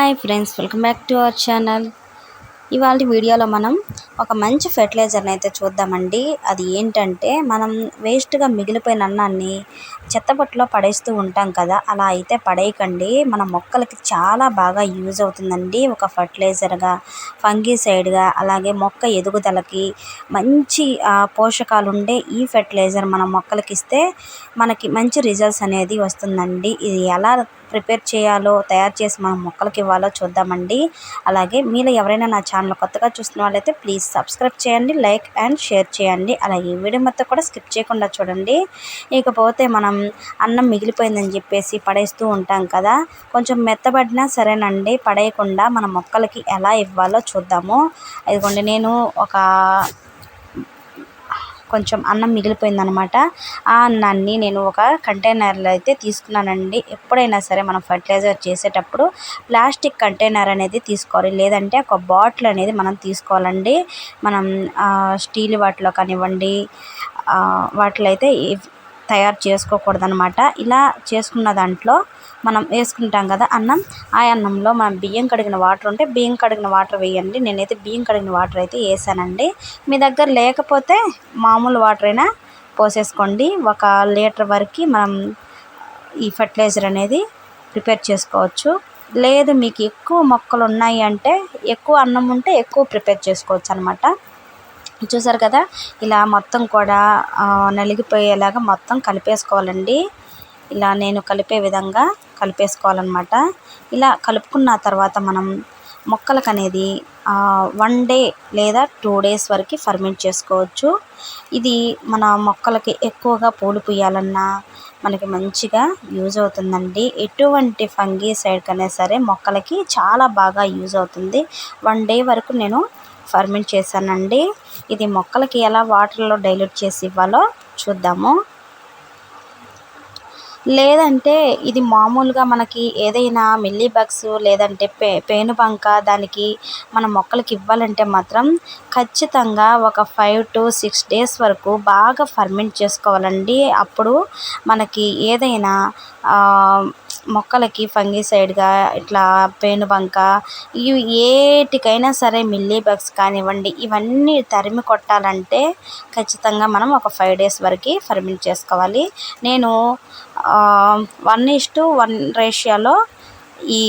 Hi friends welcome back to our channel. ఇవాళ వీడియోలో మనం ఒక మంచి ఫెర్టిలైజర్ని అయితే చూద్దామండి. అది ఏంటంటే మనం వేస్ట్గా మిగిలిపోయిన అన్నాన్ని చెత్తబుట్టలో పడేస్తూ ఉంటాం కదా అలా అయితే పడేయకండి. మన మొక్కలకి చాలా బాగా యూజ్ అవుతుందండి ఒక ఫర్టిలైజర్గా ఫంగిసైడ్గా అలాగే మొక్క ఎదుగుదలకి. మంచి పోషకాలు ఉండే ఈ ఫెర్టిలైజర్ మన మొక్కలకి ఇస్తే మనకి మంచి రిజల్ట్స్ అనేది వస్తుందండి. ఇది ఎలా ప్రిపేర్ చేయాలో తయారు చేసి మనం మొక్కలకి ఇవ్వాలో చూద్దామండి. అలాగే మీలో ఎవరైనా నా ఛానల్ కొత్తగా చూస్తున్న వాళ్ళైతే ప్లీజ్ సబ్స్క్రైబ్ చేయండి లైక్ అండ్ షేర్ చేయండి. అలాగే వీడియో మొత్తం కూడా స్కిప్ చేయకుండా చూడండి. ఇకపోతే మనం అన్నం మిగిలిపోయిందని చెప్పేసి పడేస్తూ ఉంటాం కదా. కొంచెం మెత్తబడినా సరేనండి. పడేయకుండా మన మొక్కలకి ఎలా ఇవ్వాలో చూద్దాము. ఇదిగోండి నేను ఒక కొంచెం అన్నం మిగిలిపోయిందనమాట ఆ అన్నాన్ని నేను ఒక కంటైనర్లో అయితే తీసుకున్నానండి. ఎప్పుడైనా సరే మనం ఫర్టిలైజర్ చేసేటప్పుడు ప్లాస్టిక్ కంటైనర్ అనేది తీసుకోవాలి. లేదంటే ఒక బాటిల్ అనేది మనం తీసుకోవాలండి. మనం స్టీల్ వాటిలో కానివ్వండి వాటిలో అయితే తయారు చేసుకోకూడదనమాట ఇలా చేసుకున్న దాంట్లో మనం వేసుకుంటాం కదా అన్నం ఆ అన్నంలో మనం బియ్యం కడిగిన వాటర్ ఉంటే బియ్యం కడిగిన వాటర్ వేయండి. నేనైతే బియ్యం కడిగిన వాటర్ అయితే వేసానండి. మీ దగ్గర లేకపోతే మామూలు వాటర్ అయినా పోసేసుకోండి. ఒక లీటర్ వరకు మనం ఈ ఫర్టిలైజర్ అనేది ప్రిపేర్ చేసుకోవచ్చు. లేదు మీకు ఎక్కువ మొక్కలు ఉన్నాయి అంటే ఎక్కువ అన్నం ఉంటే ఎక్కువ ప్రిపేర్ చేసుకోవచ్చు అనమాట చూసారు కదా ఇలా మొత్తం కూడా నలిగిపోయేలాగా మొత్తం కలిపేసుకోవాలండి. ఇలా నేను కలిపే విధంగా కలిపేసుకోవాలన్నమాట. ఇలా కలుపుకున్న తర్వాత మనం మొక్కలకు అనేది వన్ డే లేదా టూ డేస్ వరకు ఫర్మెంట్ చేసుకోవచ్చు. ఇది మన మొక్కలకి ఎక్కువగా పూలు పూయాలన్నా మనకి మంచిగా యూజ్ అవుతుందండి. ఎటువంటి ఫంగీ సైడ్ కన్నా సరే మొక్కలకి చాలా బాగా యూజ్ అవుతుంది. వన్ డే వరకు నేను ఫర్మెంట్ చేశానండి. ఇది మొక్కలకి ఎలా వాటర్లో డైల్యూట్ చేసి ఇవ్వాలో చూద్దాము. లేదంటే ఇది మామూలుగా మనకి ఏదైనా మిల్లీ బగ్స్ లేదంటే పే పేనుబంక దానికి మన మొక్కలకి ఇవ్వాలంటే మాత్రం ఖచ్చితంగా ఒక ఫైవ్ టు సిక్స్ డేస్ వరకు బాగా ఫర్మెంట్ చేసుకోవాలండి. అప్పుడు మనకి ఏదైనా మొక్కలకి ఫంగిసైడ్గా ఇట్లా పేనుబంక ఇవి ఏటికైనా సరే మిల్లీ బగ్స్ కానివ్వండి ఇవన్నీ తరిమి కొట్టాలంటే ఖచ్చితంగా మనం ఒక ఫైవ్ డేస్ వరకు ఫర్మెంట్ చేసుకోవాలి. నేను వన్ టు వన్ రేషియోలో ఈ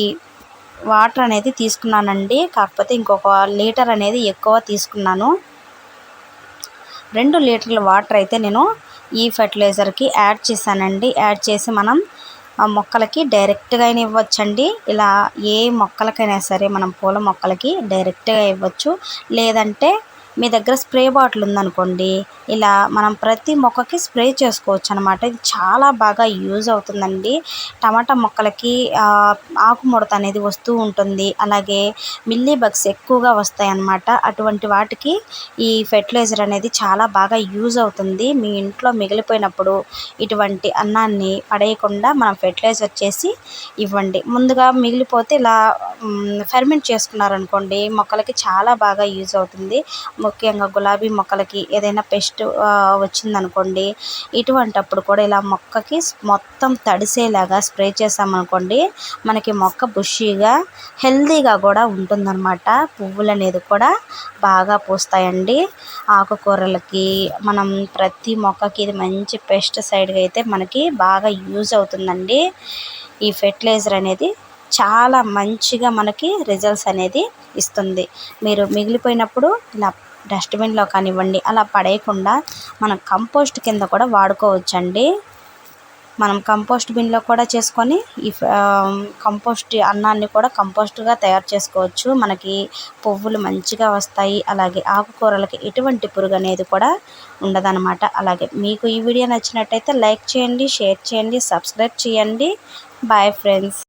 వాటర్ అనేది తీసుకున్నానండి. కాకపోతే ఇంకొక లీటర్ అనేది ఎక్కువ తీసుకున్నాను. రెండు లీటర్ల వాటర్ అయితే నేను ఈ ఫర్టిలైజర్కి యాడ్ చేశానండి. యాడ్ చేసి మనం ఆ మొక్కలకి డైరెక్ట్గా అయినా ఇవ్వచ్చండి. ఇలా ఏ మొక్కలకైనా సరే మనం పూల మొక్కలకి డైరెక్ట్గా ఇవ్వచ్చు. లేదంటే మీ దగ్గర స్ప్రే బాటిల్ ఉందనుకోండి ఇలా మనం ప్రతి మొక్కకి స్ప్రే చేసుకోవచ్చు అనమాట ఇది చాలా బాగా యూజ్ అవుతుందండి. టమాటా మొక్కలకి ఆకుముడత అనేది వస్తూ ఉంటుంది. అలాగే మిల్లీ బగ్స్ ఎక్కువగా వస్తాయి అన్నమాట అటువంటి వాటికి ఈ ఫెర్టిలైజర్ అనేది చాలా బాగా యూజ్ అవుతుంది. మీ ఇంట్లో మిగిలిపోయినప్పుడు ఇటువంటి అన్నాన్ని పడేయకుండా మనం ఫెర్టిలైజర్ చేసి ఇవ్వండి. ముందుగా మిగిలిపోతే ఇలా ఫెర్మెంట్ చేసుకున్నారనుకోండి మొక్కలకి చాలా బాగా యూజ్ అవుతుంది. ముఖ్యంగా గులాబీ మొక్కలకి ఏదైనా పెస్ట్ వచ్చిందనుకోండి ఇటువంటప్పుడు కూడా ఇలా మొక్కకి మొత్తం తడిసేలాగా స్ప్రే చేసామనుకోండి మనకి మొక్క బుషీగా హెల్తీగా కూడా ఉంటుందన్నమాట. పువ్వులు అనేది కూడా బాగా పూస్తాయండి. ఆకుకూరలకి మనం ప్రతి మొక్కకి ఇది మంచి పెస్టిసైడ్గా అయితే మనకి బాగా యూజ్ అవుతుందండి. ఈ ఫెర్టిలైజర్ అనేది చాలా మంచిగా మనకి రిజల్ట్స్ అనేది ఇస్తుంది. మీరు మిగిలిపోయినప్పుడు ఇలా డస్ట్బిన్లో కానివ్వండి అలా పడేయకుండా మనం కంపోస్ట్ కింద కూడా వాడుకోవచ్చండి. మనం కంపోస్ట్ బిన్లో కూడా చేసుకొని ఈ కంపోస్ట్ అన్నాన్ని కూడా కంపోస్ట్గా తయారు చేసుకోవచ్చు. మనకి పువ్వులు మంచిగా వస్తాయి. అలాగే ఆకుకూరలకి ఎటువంటి పురుగు అనేది కూడా ఉండదన్నమాట. అలాగే మీకు ఈ వీడియో నచ్చినట్టయితే లైక్ చేయండి షేర్ చేయండి సబ్స్క్రైబ్ చేయండి. Bye friends.